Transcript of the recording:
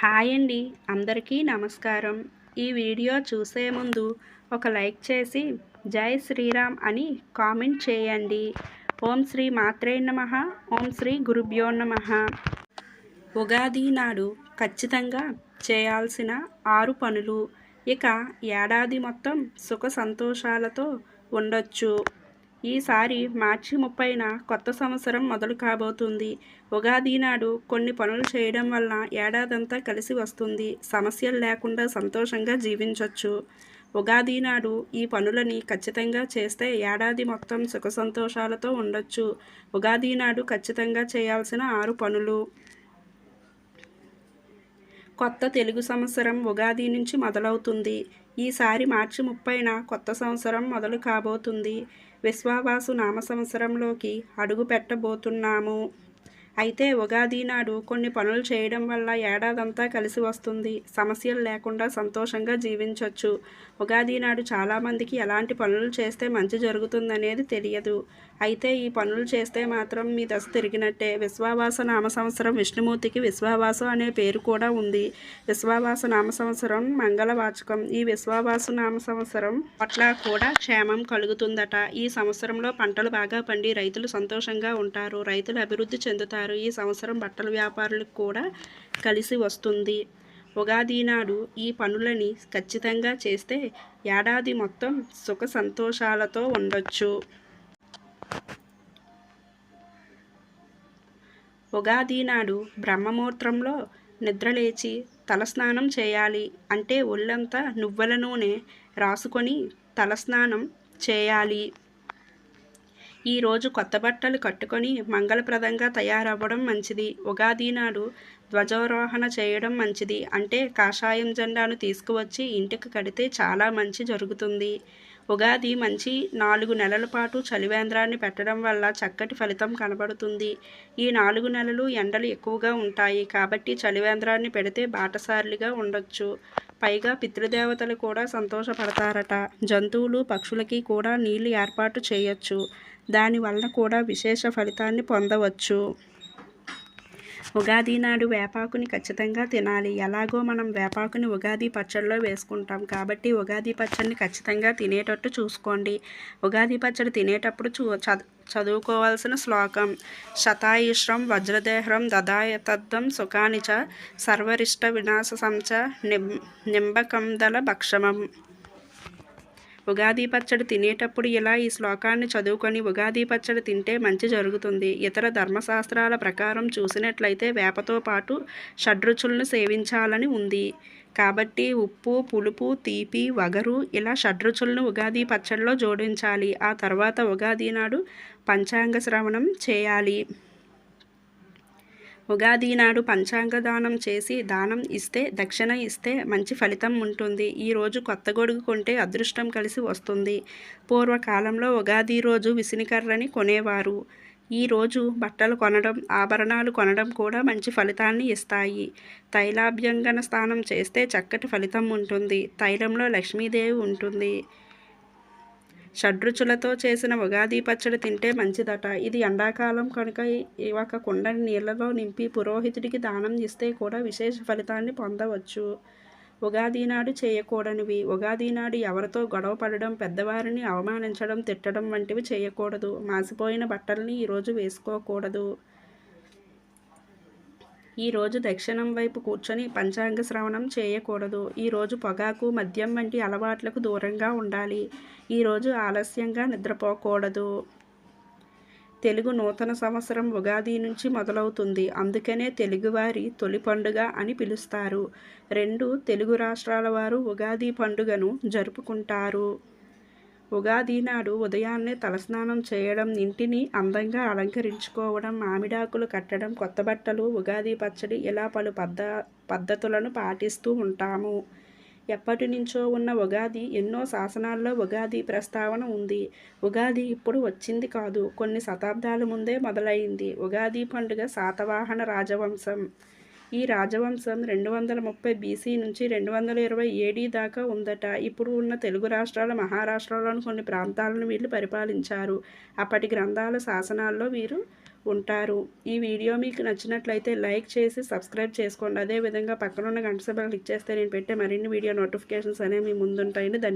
Hi అండి. అందరికీ నమస్కారం. ఈ వీడియో చూసే ముందు ఒక లైక్ చేసి జై శ్రీరామ్ అని కామెంట్ చేయండి. ఓం శ్రీ మాత్రే నమ. ఓం శ్రీ గురుభ్యో నమ. ఉగాది నాడు ఖచ్చితంగా చేయాల్సిన ఆరు పనులు. ఇక ఏడాది మొత్తం సుఖ సంతోషాలతో ఉండొచ్చు. ఈసారి మార్చి ముప్పైన కొత్త సంవత్సరం మొదలు కాబోతుంది. ఉగాది నాడు కొన్ని పనులు చేయడం వలన ఏడాదంతా కలిసి వస్తుంది. సమస్యలు లేకుండా సంతోషంగా జీవించవచ్చు ఉగాది నాడు ఈ పనులని ఖచ్చితంగా చేస్తే ఏడాది మొత్తం సుఖ సంతోషాలతో ఉండొచ్చు. ఉగాది నాడు ఖచ్చితంగా చేయాల్సిన ఆరు పనులు. కొత్త తెలుగు సంవత్సరం ఉగాది నుంచి మొదలవుతుంది. ఈసారి మార్చి ముప్పైన కొత్త సంవత్సరం మొదలు కాబోతుంది. విశ్వావాసు నామ సంవత్సరంలోకి అడుగు పెట్టబోతున్నాము. అయితే ఉగాది నాడు కొన్ని పనులు చేయడం వల్ల ఏడాదంతా కలిసి వస్తుంది. సమస్యలు లేకుండా సంతోషంగా జీవించవచ్చు ఉగాది నాడు చాలామందికి ఎలాంటి పనులు చేస్తే మంచి జరుగుతుందనేది తెలియదు. అయితే ఈ పనులు చేస్తే మాత్రం మీ దశ తిరిగినట్టే. విశ్వావాస నామ సంవత్సరం విష్ణుమూర్తికి విశ్వావాసం అనే పేరు కూడా ఉంది. విశ్వావాస నామ సంవత్సరం మంగళవాచకం ఈ విశ్వావాస నామ సంవత్సరం పట్ల కూడా క్షేమం కలుగుతుందట. ఈ సంవత్సరంలో పంటలు బాగా పండి రైతులు సంతోషంగా ఉంటారు. రైతులు అభివృద్ధి చెందుతారు. ఈ సంవత్సరం బట్టల వ్యాపారులకు కూడా కలిసి వస్తుంది. ఉగాది నాడు ఈ పనులని ఖచ్చితంగా చేస్తే ఏడాది మొత్తం సుఖ సంతోషాలతో ఉండొచ్చు. ఉగాది నాడు బ్రహ్మముహూర్తంలో నిద్రలేచి తలస్నానం చేయాలి అంటే ఒళ్ళంతా నువ్వుల నూనె రాసుకొని తలస్నానం చేయాలి. ఈరోజు కొత్త బట్టలు కట్టుకొని మంగళప్రదంగా తయారవ్వడం మంచిది. ఉగాది నాడు ధ్వజారోహణ చేయడం మంచిది. అంటే కాషాయం జెండాను తీసుకువచ్చి ఇంటికి కడితే చాలా మంచి జరుగుతుంది. ఉగాది మంచి నాలుగు నెలల పాటు చలివేంద్రాన్ని పెట్టడం వల్ల చక్కటి ఫలితం కనబడుతుంది. ఈ నాలుగు నెలలు ఎండలు ఎక్కువగా ఉంటాయి కాబట్టి చలివేంద్రాన్ని పెడితే బాటసారులుగా ఉండొచ్చు. పైగా పితృదేవతలు కూడా సంతోషపడతారట. జంతువులు పక్షులకి కూడా నీళ్ళు ఏర్పాటు చేయొచ్చు. దానివల్ల కూడా విశేష ఫలితాన్ని పొందవచ్చు. ఉగాది నాడు వేపాకుని ఖచ్చితంగా తినాలి. ఎలాగో మనం వేపాకుని ఉగాది పచ్చడిలో వేసుకుంటాం కాబట్టి ఉగాది పచ్చడిని ఖచ్చితంగా తినేటట్టు చూసుకోండి. ఉగాది పచ్చడి తినేటప్పుడు చూ చదువుకోవాల్సిన శ్లోకం శతాయుష్రం వజ్రదేహ్రం దదాయతద్దం సుఖానిచ సర్వరిష్ట వినాశ సంచ నిం నింబకందల భక్షమం. ఉగాది పచ్చడి తినేటప్పుడు ఇలా ఈ శ్లోకాన్ని చదువుకొని ఉగాది పచ్చడి తింటే మంచి జరుగుతుంది. ఇతర ధర్మశాస్త్రాల ప్రకారం చూసినట్లయితే వేపతో పాటు షడ్రుచులను సేవించాలని ఉంది. కాబట్టి ఉప్పు పులుపు తీపి వగరు ఇలా షడ్రుచులను ఉగాది పచ్చడిలో జోడించాలి. ఆ తర్వాత ఉగాది నాడు పంచాంగ శ్రవణం చేయాలి. ఉగాది నాడు పంచాంగ దానం చేసి దానం ఇస్తే దక్షిణ ఇస్తే మంచి ఫలితం ఉంటుంది. ఈరోజు కొత్త గొడుగు కొంటే అదృష్టం కలిసి వస్తుంది. పూర్వకాలంలో ఉగాది రోజు విసినికర్రని కొనేవారు. ఈరోజు బట్టలు కొనడం ఆభరణాలు కొనడం కూడా మంచి ఫలితాన్ని ఇస్తాయి. తైలాభ్యంగన స్నానం చేస్తే చక్కటి ఫలితం ఉంటుంది. తైలంలో లక్ష్మీదేవి ఉంటుంది. షడ్రుచులతో చేసిన ఉగాది పచ్చడి తింటే మంచిదట. ఇది ఎండాకాలం కనుక ఒక కుండని నీళ్ళలో నింపి పురోహితుడికి దానం ఇస్తే కూడా విశేష ఫలితాన్ని పొందవచ్చు. ఉగాది నాడు చేయకూడనివి. ఉగాది నాడు ఎవరితో గొడవ పడడం పెద్దవారిని అవమానించడం తిట్టడం వంటివి చేయకూడదు. మాసిపోయిన బట్టల్ని ఈరోజు వేసుకోకూడదు. ఈరోజు దక్షిణం వైపు కూర్చొని పంచాంగ శ్రవణం చేయకూడదు. ఈరోజు పొగాకు మద్యం వంటి అలవాట్లకు దూరంగా ఉండాలి. ఈరోజు ఆలస్యంగా నిద్రపోకూడదు. తెలుగు నూతన సంవత్సరం ఉగాది నుంచి మొదలవుతుంది. అందుకనే తెలుగువారి తొలి పండుగ అని పిలుస్తారు. రెండు తెలుగు రాష్ట్రాల వారు ఉగాది పండుగను జరుపుకుంటారు. ఉగాది నాడు ఉదయాన్నే తలస్నానం చేయడం ఇంటిని అందంగా అలంకరించుకోవడం మామిడాకులు కట్టడం కొత్త బట్టలు ఉగాది పచ్చడి ఇలా పలు పద్ధ పద్ధతులను పాటిస్తూ ఉంటాము. ఎప్పటి నుంచో ఉన్న ఉగాది ఎన్నో శాసనాల్లో ఉగాది ప్రస్తావన ఉంది. ఉగాది ఇప్పుడు వచ్చింది కాదు కొన్ని శతాబ్దాల ముందే మొదలైంది. ఉగాది పండుగ శాతవాహన రాజవంశం. ఈ రాజవంశం రెండు వందల ముప్పై బీసీ నుంచి రెండు వందల ఇరవై ఏడీ దాకా ఉందట. ఇప్పుడు ఉన్న తెలుగు రాష్ట్రాల మహారాష్ట్రలోని కొన్ని ప్రాంతాలను వీళ్ళు పరిపాలించారు. అప్పటి గ్రంథాల శాసనాల్లో వీరు ఉంటారు. ఈ వీడియో మీకు నచ్చినట్లయితే లైక్ చేసి సబ్స్క్రైబ్ చేసుకోండి. అదేవిధంగా పక్కనున్న గంట సభ క్లిక్ చేస్తే నేను పెట్టే మరిన్ని వీడియో నోటిఫికేషన్స్ అనేవి మీ ముందుంటాయండి ధన్యవాదాలు